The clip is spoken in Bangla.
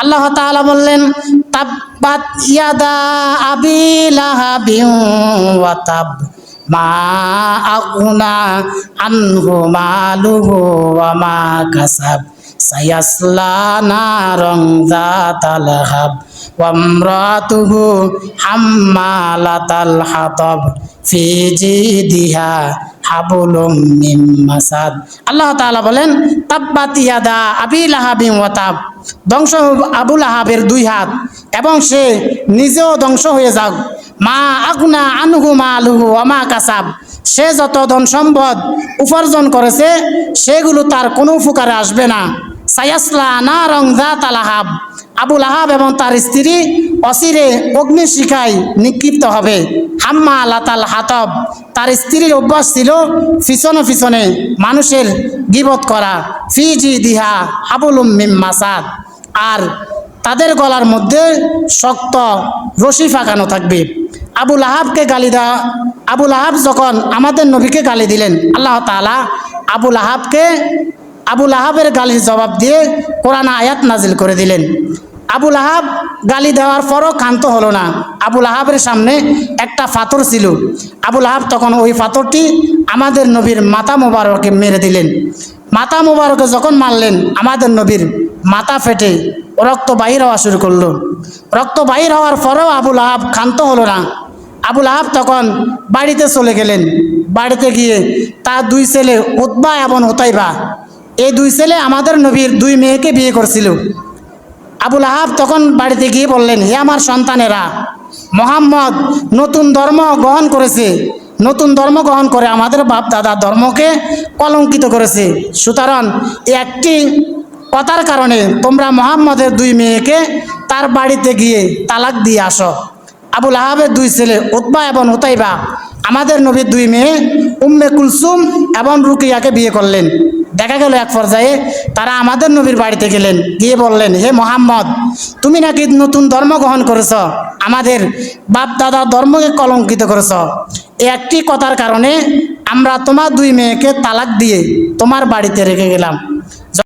আল্লাহ তাআলা বললেন, তাব্বাত ইয়াদা আবি লাহাবিন ওয়া তাব, মা আগুনা আনহু মালুহু ওয়া মা কাসাব, সায়াসলা নারং যাতাল হাব, ওয়া ইমরাতুহু হাম্মালাতাল হাতাব, ফি জিদিহা হাবুলুম মিন আল্লাহ তাআলা বলেন, তাব্বাত ইয়াদা আবি লাহাবিন ধ্বংস আবু লাহাবের দুই হাত, এবং সে নিজেও ধ্বংস হয়ে যাক। মা আগুনা আনহু মা আলুহু অমা কাসাব। সে যত ধন সম্পদ উপার্জন করেছে, সেগুলো তার কোনো উপকারে আসবে না। সায়াসলা না রং তালাহাব আবুল আহাব এবং তার স্ত্রী অসিরে অগ্নি শিখায় নিক্ষিপ্ত হবে। হাম্মা লাতাল হাতব, তার স্ত্রীর অভ্যাস ছিল পিছনে পিছনে মানুষের গিবত করা ফিজি দিহা হাবুলুম মিম মাসাদ। আর তাদের গলার মধ্যে শক্ত রশি ফাঁকানো থাকবে। আবুল আহাবকে গালি দেওয়া আবুল আহাব যখন আমাদের নবীকে গালি দিলেন, আল্লাহ তাআলা আবুল আহাবকে আবুল আহাবের গালির জবাব দিয়ে কোরআন আয়াত নাজিল করে দিলেন। আবুল আহাব গালি দেওয়ার পরও ক্ষান্ত হলো না। আবুল আহাবের সামনে একটা পাথর ছিল। আবুল আহাব তখন ওই পাথরটি আমাদের নবীর মাতা মোবারকে মেরে দিলেন। মাতা মোবারকে যখন মারলেন, আমাদের নবীর মাথা ফেটে রক্ত বাহির হওয়া শুরু করল। রক্ত বাহির হওয়ার পরেও আবুল আহাব ক্ষান্ত হলো না। আবুল আহাব তখন বাড়িতে চলে গেলেন। বাড়িতে গিয়ে তার দুই ছেলে উতবা এবং ওতাইবা এই দুই ছেলে আমাদের নবীর দুই মেয়েকে বিয়ে করছিল। আবুল আহাব তখন বাড়িতে গিয়ে বললেন, হে আমার সন্তানেরা, মোহাম্মদ নতুন ধর্ম গ্রহণ করেছে। নতুন ধর্ম গ্রহণ করে আমাদের বাপ দাদা ধর্মকে কলঙ্কিত করেছে। সুতরাং একটি কথার কারণে তোমরা মোহাম্মদের দুই মেয়েকে তার বাড়িতে গিয়ে তালাক দিয়ে আসো। আবুল আহাবের দুই ছেলে উতবা এবং উতাইবা, আমাদের নবীর দুই মেয়ে উম্মে কুলসুম এবং রুকিয়াকে বিয়ে করলেন। দেখা গেল এক পর্যায়ে, তারা আমাদের নবীর বাড়িতে গেলেন। গিয়ে বললেন, হে মোহাম্মদ, তুমি নাকি নতুন ধর্ম গ্রহণ করেছ? আমাদের বাপ দাদা ধর্মকে কলঙ্কিত করেছ। একটি কথার কারণে আমরা তোমার দুই মেয়েকে তালাক দিয়ে তোমার বাড়িতে রেখে গেলাম।